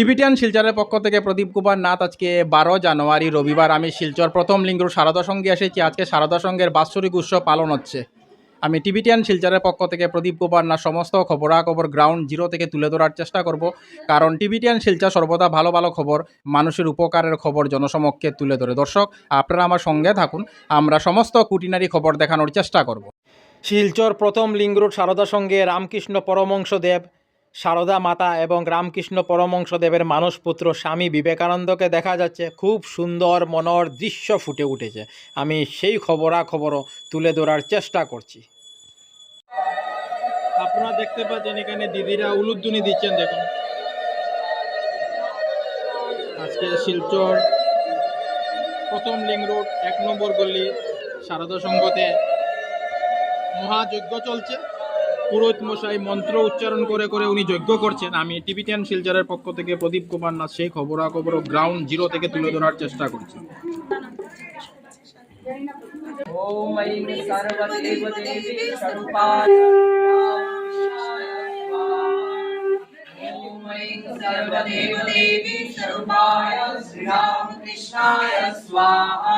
Tibetan শিলচরের পক্ষ থেকে প্রদীপ কুমার নাথ আজকে বারো জানুয়ারি রবিবার। আমি শিলচর প্রথম লিঙ্গুর সারদা সঙ্গে এসেছি। আজকে সারদা সঙ্গের বাৎসরিক উৎসব পালন হচ্ছে। আমি টিবিটিয়ান শিলচরের পক্ষ থেকে প্রদীপ কুমার নাথ সমস্ত খবরাখবর গ্রাউন্ড জিরো থেকে তুলে ধরার চেষ্টা করব। কারণ টিবিটিয়ান শিলচর সর্বদা ভালো ভালো খবর, মানুষের উপকারের খবর জনসমক্ষে তুলে ধরে। দর্শক, আপনারা আমার সঙ্গে থাকুন। আমরা সমস্ত কুটিনারি খবর দেখানোর চেষ্টা করব। শিলচর প্রথম লিঙ্গরুট সারদা সঙ্গে রামকৃষ্ণ পরমংশ দেব সারদা মাতা এবং রামকৃষ্ণ পরমংশ দেবের মানসপুত্র স্বামী বিবেকানন্দকে দেখা যাচ্ছে খুব সুন্দর মনোর দৃশ্য ফুটে উঠেছে। আমি সেই খবরাখবরও তুলে ধরার চেষ্টা করছি। আপনারা দেখতে পাচ্ছেন এখানে দিদিরা উলুদ্দুনি দিচ্ছেন, দেখুন। আজকে শিলচর প্রথম লিঙ্ক রোড, এক নম্বর গল্লি সারদা সংঘতে মহাযজ্ঞ চলছে। পুরোহিত মশাই মন্ত্র উচ্চারণ করে করে উনি যজ্ঞ করছেন আমি টিভিটিয়ান শিলচরের পক্ষ থেকে প্রদীপ কুমার নাথ সেই খবরাখবর গ্রাউন্ড জিরো থেকে তুলে ধরার চেষ্টা করছি ॐ ऐं सर्वदेवदेवी स्वरूपाय ॐ ऐं सर्वदेवदेवी स्वरूपाय श्रीरामकृष्णाय स्वाहा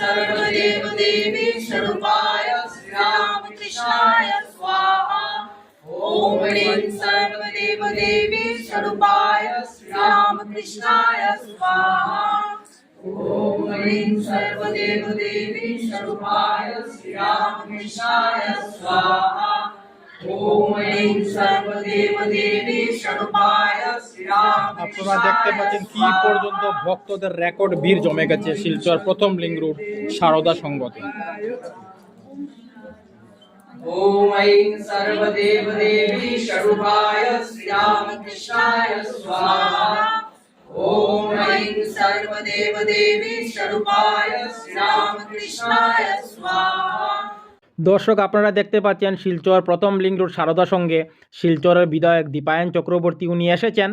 सर्वदेवदेवी स्वरूपाय श्रीरामकृष्णाय स्वाहा ॐ ऐं सर्वदेवदेवी स्वरूपाय श्रीरामकृष्णाय स्वाहा ॐ ऐं सर्वदेवदेवी स्वरूपाय श्रीरामकृष्णाय स्वाहा ॐ আপনারা দেখতে পাচ্ছেন কি পর্যন্ত ভক্তদের রেকর্ড ভিড় জমে গেছে শিলচর প্রথম লিঙ্ক রোড সারদা সংগতে ॐ ऐं सर्वदेवदेवी स्वरूपाय श्रीरामकृष्णाय स्वाहा ॐ ऐं सर्वदेवदेवी स्वरूपाय श्रीरामकृष्णाय स्वाहा দর্শক, আপনারা দেখতে পাচ্ছেন শিলচর প্রথম লিঙ্ক রোড সারদা সঙ্গে শিলচরের বিধায়ক দীপায়ন চক্রবর্তী উনি এসেছেন।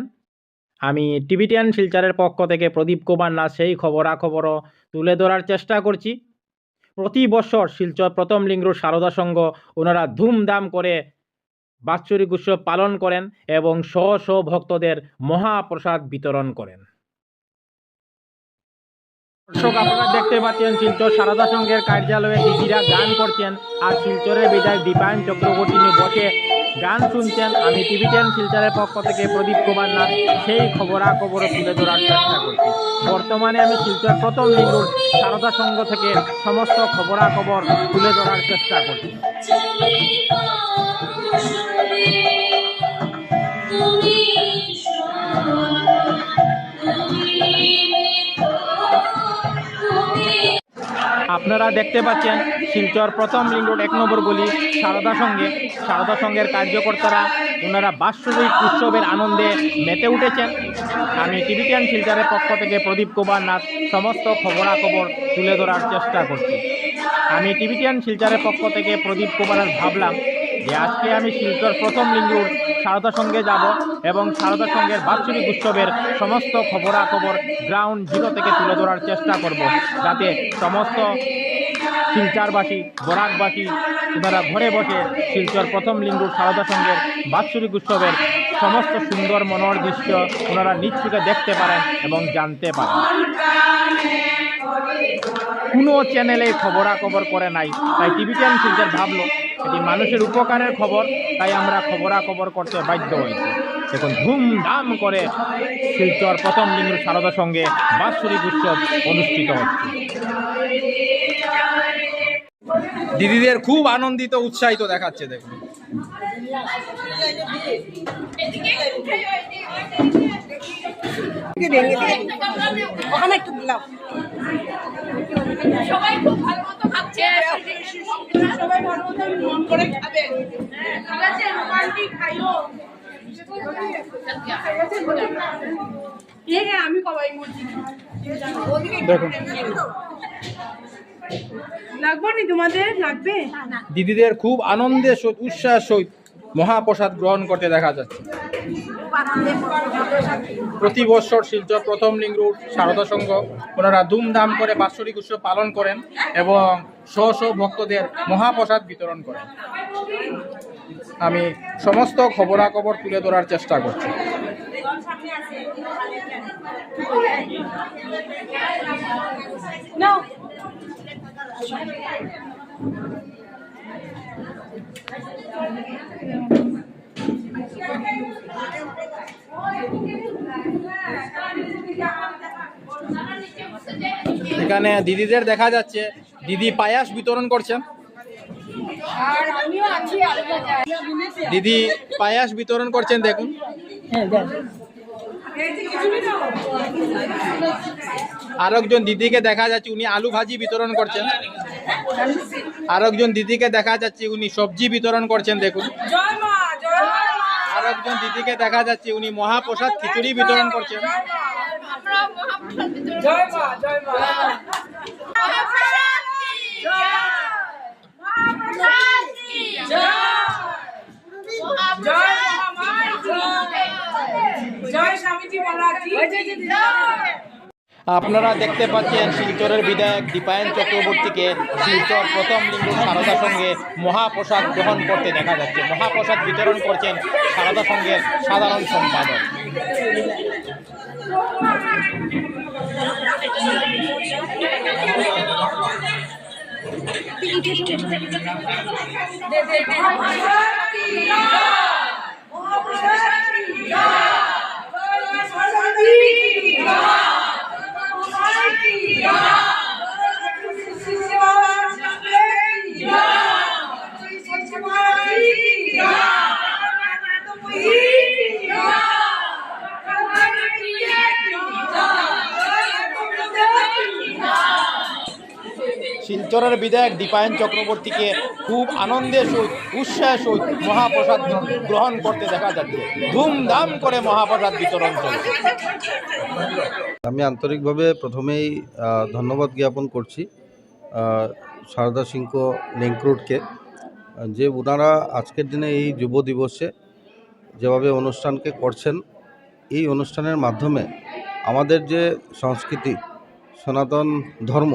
আমি টিভিটিয়ান শিলচরের পক্ষ থেকে প্রদীপ কুমার নাথ সেই খবরাখবরও তুলে ধরার চেষ্টা করছি। প্রতি বছর শিলচর প্রথম লিঙ্ক রোড সারদা সংঘ ওনারা ধুমধাম করে বাৎসরিক উৎসব পালন করেন এবং শ শ ভক্তদের মহাপ্রসাদ বিতরণ করেন। দর্শক, আপনারা দেখতে পাচ্ছেন শিলচর সারদা সংঘের কার্যালয়ে দিদিরা গান করছেন আর শিলচরের বিধায়ক দীপায়ন চক্রবর্তী বসে গান শুনছেন। আমি টিভি টিভিটেন শিলচরের পক্ষ থেকে প্রদীপ কুমার নাথ, সেই খবরাখবর তুলে ধরার চেষ্টা করছি। বর্তমানে আমি শিলচর প্রথম লিঙ্গুর সারদা সংঘ থেকে সমস্ত খবরাখবর তুলে ধরার চেষ্টা করছি। আপনারা দেখতে পাচ্ছেন শিলচর প্রথম লিঙ্ক রোড এক নম্বর গলি সারদা সঙ্গে। সারদা সঙ্গের কার্যকর্তারা ওনারা বাৎসরিক উৎসবের আনন্দে মেতে উঠেছেন। আমি টিভিটিয়ান শিলচরের পক্ষ থেকে প্রদীপ কুমার নাথ, সমস্ত খবরাখবর তুলে ধরার চেষ্টা করছি। আমি টিভিটিয়ান শিলচরের পক্ষ থেকে প্রদীপ কুমার ভাবলাম যে আজকে আমি শিলচর প্রথম লিঙ্গুর সারদা সঙ্গে যাব এবং সারদা সঙ্গের বাৎসরিক উৎসবের সমস্ত খবরাখবর গ্রাউন্ড জিরো থেকে তুলে ধরার চেষ্টা করব যাতে সমস্ত শিলচারবাসী, বরাকবাসী, ওনারা ঘরে বসে শিলচর প্রথম লিঙ্গুর সারদা সঙ্গের বাৎসরিক উৎসবের সমস্ত সুন্দর মনোর দৃশ্য ওনারা থেকে দেখতে পারেন এবং জানতে পারেন। কোনো চ্যানেলে খবরাখবর করে নাই, তাই টিভি চ্যানেল শিলচর ভাবলো এটি মানুষের উপকারের খবর, তাই আমরা খবরাখবর করতে বাধ্য হয়েছি। দেখুন, ধুমধাম করে শিলচর প্রথম লিঙ্গুর সারদার সঙ্গে বাৎসরিক উৎসব অনুষ্ঠিত হচ্ছে। দিদিদের খুব আনন্দিত, উৎসাহিত দেখাচ্ছে, দেখুন। ওখানে একটু দিলাম সবাই খুব ভালো মতো খাচ্ছে। সবাই ভালো মতো মন করে খাবে ঠিক আছে রোমান্টিক খাইও। হ্যাঁ হ্যাঁ আমি কবাই মরছি লাগবে নি তোমাদের? লাগবে? দিদিদের খুব আনন্দের সহিত উৎসাহ সহিত মহাপ্রসাদ গ্রহণ করতে দেখা যাচ্ছে। প্রতি বছর শিলচর প্রথম লিঙ্গ রুট সারদা সংঘ ওনারা ধুমধাম করে বাৎসরিক উৎসব পালন করেন এবং শ শ ভক্তদের মহাপ্রসাদ বিতরণ করেন। আমি সমস্ত খবরাখবর তুলে ধরার চেষ্টা করছি। এখানে দিদিদের দেখা যাচ্ছে। দিদি পায়াস বিতরণ করছেন। আর আমিও আছি আলু ভাজা দিদি পায়াস বিতরণ করছেন দেখুন। আর একজন দিদিকে দেখা যাচ্ছে উনি আলু ভাজি বিতরণ করছেন। আর একজন দিদিকে দেখা যাচ্ছে উনি সবজি বিতরণ করছেন দেখুন। জয় মা জয় মা। আর একজন দিদিকে দেখা যাচ্ছে উনি মহাপ্রসাদ খিচুড়ি বিতরণ করছেন। জয় মা জয় মা জয় স্বামীজি মহারাজ। আপনারা দেখতে পাচ্ছেন শিলচরের বিধায়ক দীপায়ন চক্রবর্তীকে শিলচর প্রথম লিঙ্গ সারদা সঙ্গে মহাপ্রসাদ গ্রহণ করতে দেখা যাচ্ছে। মহাপ্রসাদ বিতরণ করছেন সারদা সঙ্গের সাধারণ সম্পাদক। Yeah. শিলচরের বিধায়ক দীপায়ন চক্রবর্তীকে খুব আনন্দের সহিত, উৎসাহের সহিত মহাপ্রসাদ গ্রহণ করতে দেখা যাচ্ছে। ধুমধাম করে মহাপ্রসাদ বিতরণ চলছে। আমি আন্তরিকভাবে প্রথমেই ধন্যবাদ জ্ঞাপন করছি সারদা সিংহ লিঙ্করুটকে যে ওনারা আজকের দিনে এই যুব দিবসে যেভাবে অনুষ্ঠানকে করছেন, এই অনুষ্ঠানের মাধ্যমে আমাদের যে সংস্কৃতি, সনাতন ধর্ম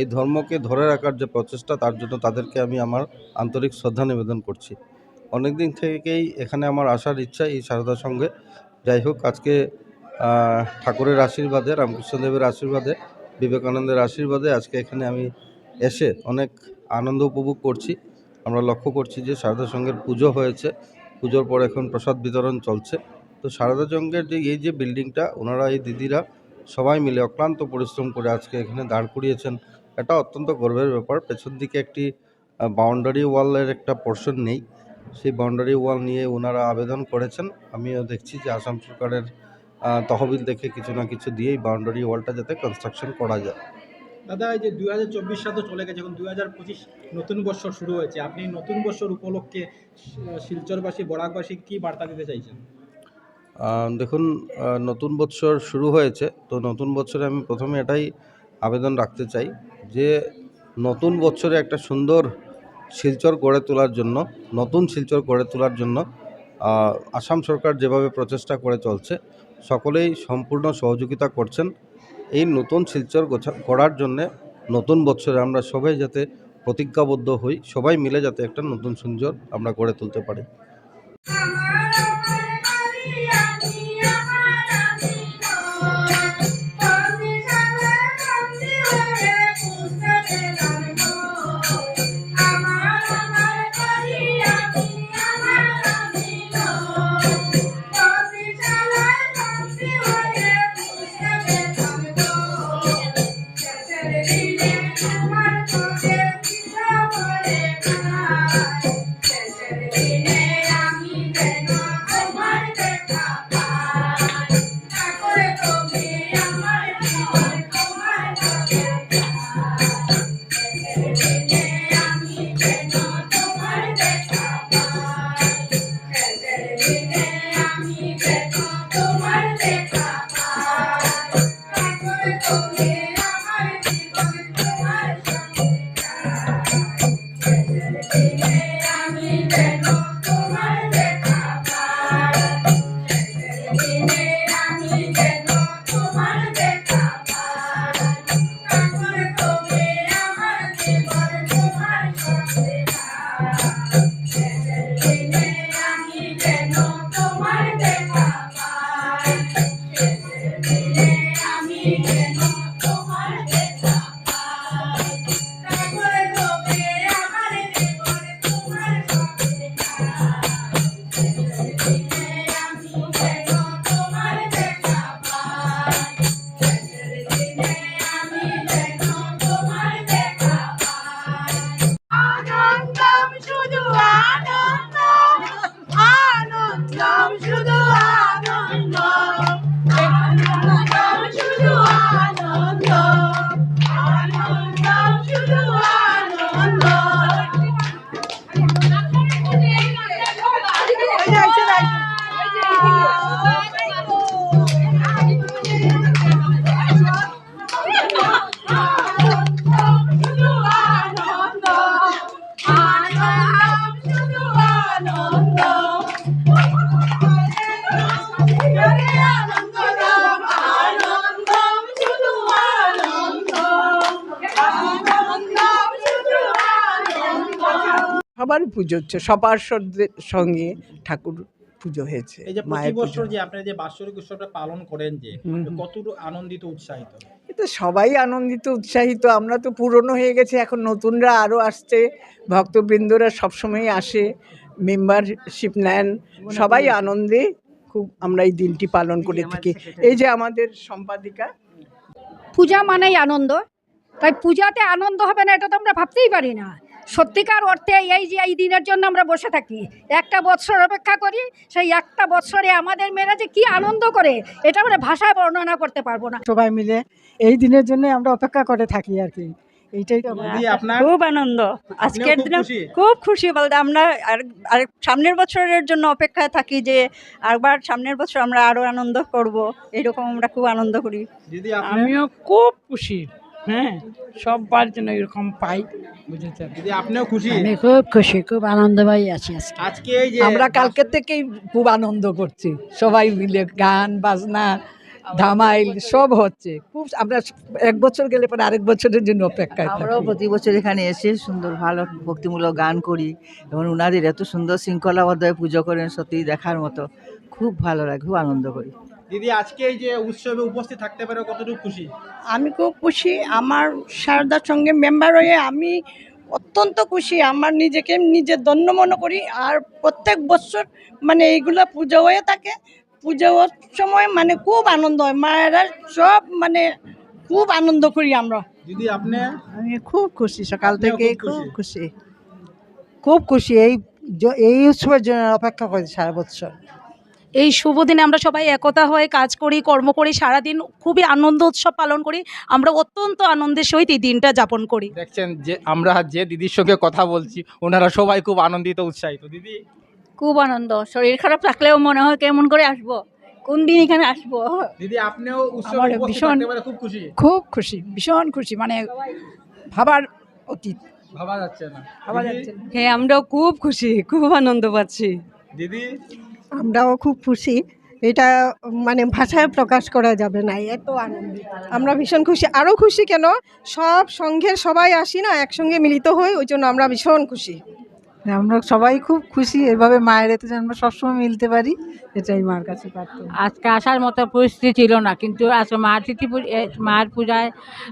এই ধর্মকে ধরে রাখার যে প্রচেষ্টা, তার জন্য তাদেরকে আমি আমার আন্তরিক শ্রদ্ধা নিবেদন করছি। অনেক দিন থেকেই এখানে আমার আসার ইচ্ছা এই সারদা সঙ্গে। যাই হোক, আজকে ঠাকুরের আশীর্বাদে, রামকৃষ্ণদেবের আশীর্বাদে, বিবেকানন্দের আশীর্বাদে আজকে এখানে আমি এসে অনেক আনন্দ উপভোগ করছি। আমরা লক্ষ্য করছি যে সারদা সঙ্গের পুজো হয়েছে। পুজোর পর এখন প্রসাদ বিতরণ চলছে। তো সারদা সঙ্গের যে, এই যে বিল্ডিংটা ওনারা, এই দিদিরা সবাই মিলে অক্লান্ত পরিশ্রম করে আজকে এখানে দাঁড় করিয়েছেন। এটা অত্যন্ত গর্বের ব্যাপার। পেছন দিকে একটি বাউন্ডারি ওয়ালের একটা পোর্শন নেই। সেই বাউন্ডারি ওয়াল নিয়ে ওনারা আবেদন করেছেন। আমিও দেখছি যে আসাম সরকারের তহবিল দেখে কিছু না কিছু দিয়ে এই বাউন্ডারি ওয়ালটা যাতে কনস্ট্রাকশন করা যায়। দাদা এই যে দুই হাজার চব্বিশ সাল তো চলে গেছে এখন দুই হাজার পঁচিশ নতুন বছর শুরু হয়েছে। আপনি নতুন বছর উপলক্ষে শিলচরবাসী বরাকবাসী কী বার্তা দিতে চাইছেন? দেখুন নতুন বছর শুরু হয়েছে। তো নতুন বছরে আমি প্রথমে এটাই আবেদন রাখতে চাই। যে নতুন বছরে একটা সুন্দর শিলচর গড়ে তোলার জন্য, নতুন শিলচর গড়ে তোলার জন্য আসাম সরকার যেভাবে প্রচেষ্টা করে চলছে, সকলেই সম্পূর্ণ সহযোগিতা করছেন। এই নতুন শিলচর গড়ার জন্যে নতুন বছরে আমরা সবাই যাতে প্রতিজ্ঞাবদ্ধ হই, সবাই মিলে যাতে একটা নতুন সুন্দর আমরা গড়ে তুলতে পারি। সবার পুজো হচ্ছে সদ্দে- সঙ্গে ঠাকুর পুজো হয়েছে এই যে প্রতি বছর যে আপনারা যে বাৎসরিক উৎসবটা পালন করেন যে হুম। আনন্দিত উৎসাহিত? এতে সবাই আনন্দিত উৎসাহিত আমরা তো পুরনো হয়ে গেছে এখন নতুনরা আরও আসছে ভক্তবৃন্দরা সবসময় আসে মেম্বারশিপ নেন সবাই আনন্দে খুব আমরা এই দিনটি পালন করে থাকি। এই যে আমাদের সম্পাদিকা। পূজা মানেই আনন্দ তাই পূজাতে আনন্দ হবে না এটা তো আমরা ভাবতেই পারি না। সত্যিকার অর্থে এই যে এই দিনের জন্য আমরা বসে থাকি একটা বৎসর অপেক্ষা করি সেই একটা বৎসরে আমাদের মেয়েরা যে কি আনন্দ করে এটা আমরা ভাষায় বর্ণনা করতে পারব না। সবাই মিলে এই দিনের জন্য আমরা অপেক্ষা করে থাকি আর কি। এইটাই তো খুব আনন্দ। আজকের দিনে খুব খুশি বলতে আমরা আর আর সামনের বছরের জন্য অপেক্ষায় থাকি যে আরবার সামনের বছর আমরা আরও আনন্দ করব এরকম আমরা খুব আনন্দ করি। আমিও খুব খুশি হ্যাঁ সবার জন্য এরকম পাই। দিদি আপনিও খুশি? আমি খুব খুশি খুব আনন্দময় আছি আজকে। আজকে এই যে আমরা কালকে থেকেই খুব আনন্দ করছি। সবাই মিলে গান বাজনা ধামাইল সব হচ্ছে। খুব আমরা এক বছর গেলে পরে আরেক বছরের জন্য আমরাও প্রতি বছর এখানে এসে সুন্দর ভালো ভক্তিমূলক গান করি এবং উনাদের এত সুন্দর শৃঙ্খলাবদ্ধ হয়ে পুজো করেন সত্যি দেখার মতো। খুব ভালো লাগে খুব আনন্দ করি। দিদি আজকে এই যে উৎসবে উপস্থিত থাকতে পারে কতটুকু খুশি? আমি খুব খুশি। আমার সারদার সঙ্গে মেম্বার হয়ে আমি অত্যন্ত খুশি। আমার নিজেকে নিজে ধন্য মনে করি। আর প্রত্যেক বছর মানে এইগুলো পুজো হয়ে থাকে। পুজোর সময় মানে খুব আনন্দ হয়। মায়েরা সব মানে খুব আনন্দ করি আমরা। দিদি আপনি? আমি খুব খুশি সকাল থেকে খুব? খুশি? খুব খুশি এই এই উৎসবের জন্য অপেক্ষা করি সারা বছর। এই শুভ দিনে আমরা সবাই একতা হয়ে কাজ করি কর্ম করি সারাদিন খুবই আনন্দ উৎসব পালন করি। আমরা অত্যন্ত আনন্দের সহিত এই দিনটা যাপন করি। দেখছেন যে আমরা যে দিদির সঙ্গে কথা বলছি ওনারা সবাই খুব আনন্দিত উৎসাহিত। দিদি? খুব আনন্দ। শরীর খারাপ থাকলেও মনে হয় কেমন করে আসব? কোন দিন এখানে আসব? দিদি আপনিও ভীষণ- খুব খুশি। খুব খুশি ভীষণ খুশি। মানে ভাবার অতীত। ভাবা যাচ্ছে না। ভাবা যাচ্ছে না। হ্যাঁ আমরাও খুব খুশি খুব আনন্দ পাচ্ছি। দিদি? আমরাও খুব খুশি। এটা মানে ভাষায় প্রকাশ করা যাবে না এত আনন্দ। আমরা ভীষণ খুশি। আরও খুশি কেন? সব সঙ্ঘের সবাই আসি না, একসঙ্গে মিলিত হই, ওই জন্য আমরা ভীষণ খুশি। আমরা সবাই খুব খুশি এভাবে মায়ের এতে যেন আমরা সবসময় মিলতে পারি এটাই মার কাছে প্রার্থনা। আজকে আসার মতো পরিস্থিতি ছিল না কিন্তু আজকে মার তিথি মার পূজায়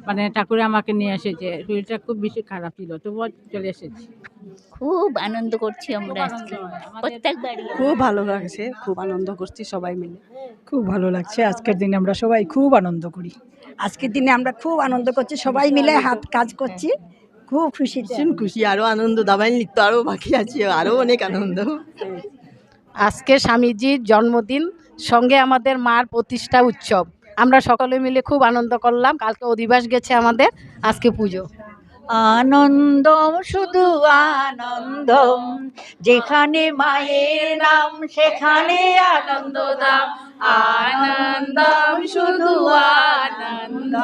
মানে ঠাকুরে আমাকে নিয়ে এসেছে শরীরটা খুব বেশি খারাপ ছিল তবুও চলে এসেছি। খুব আনন্দ করছি আমরা আজকে। প্রত্যেকবারই খুব ভালো লাগছে খুব আনন্দ করছি সবাই মিলে। খুব ভালো লাগছে আজকের দিনে আমরা সবাই খুব আনন্দ করি। আজকের দিনে আমরা খুব আনন্দ করছি সবাই মিলে হাত কাজ করছি। খুব খুশি ভীষণ খুশি আরও আনন্দ দাবাইল নৃত্য আরও বাকি আছে আরও অনেক আনন্দ। আজকে স্বামীজির জন্মদিন সঙ্গে আমাদের মার প্রতিষ্ঠা উৎসব। আমরা সকলে মিলে খুব আনন্দ করলাম কালকে অধিবাস গেছে আমাদের আজকে পুজো। আনন্দম শুধু আনন্দম যেখানে মায়ের নাম সেখানে আনন্দ দাম আনন্দম শুধু আনন্দ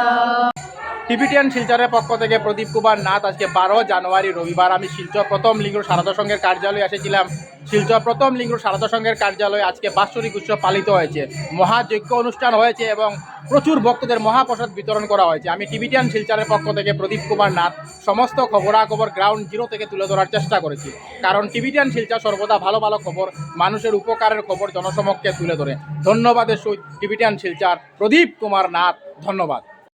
টিবিটিয়ান শিলচরের পক্ষ থেকে প্রদীপ কুমার নাথ আজকে বারো জানুয়ারি রবিবার। আমি শিলচর প্রথম লিঙ্গ সারদা সংঘের কার্যালয়ে এসেছিলাম। শিলচর প্রথম লিঙ্গ সারদা সংঘের কার্যালয়ে আজকে বাৎসরিক উৎসব পালিত হয়েছে। মহাযজ্ঞ অনুষ্ঠান হয়েছে এবং প্রচুর ভক্তদের মহাপ্রসাদ বিতরণ করা হয়েছে। আমি টিবিটিয়ান শিলচরের পক্ষ থেকে প্রদীপ কুমার নাথ সমস্ত খবরাখবর গ্রাউন্ড জিরো থেকে তুলে ধরার চেষ্টা করেছি। কারণ টিবিটিয়ান শিলচর সর্বদা ভালো ভালো খবর, মানুষের উপকারের খবর জনসমক্ষে তুলে ধরে। ধন্যবাদের সহিত টিবিটিয়ান শিলচর প্রদীপ কুমার নাথ, ধন্যবাদ।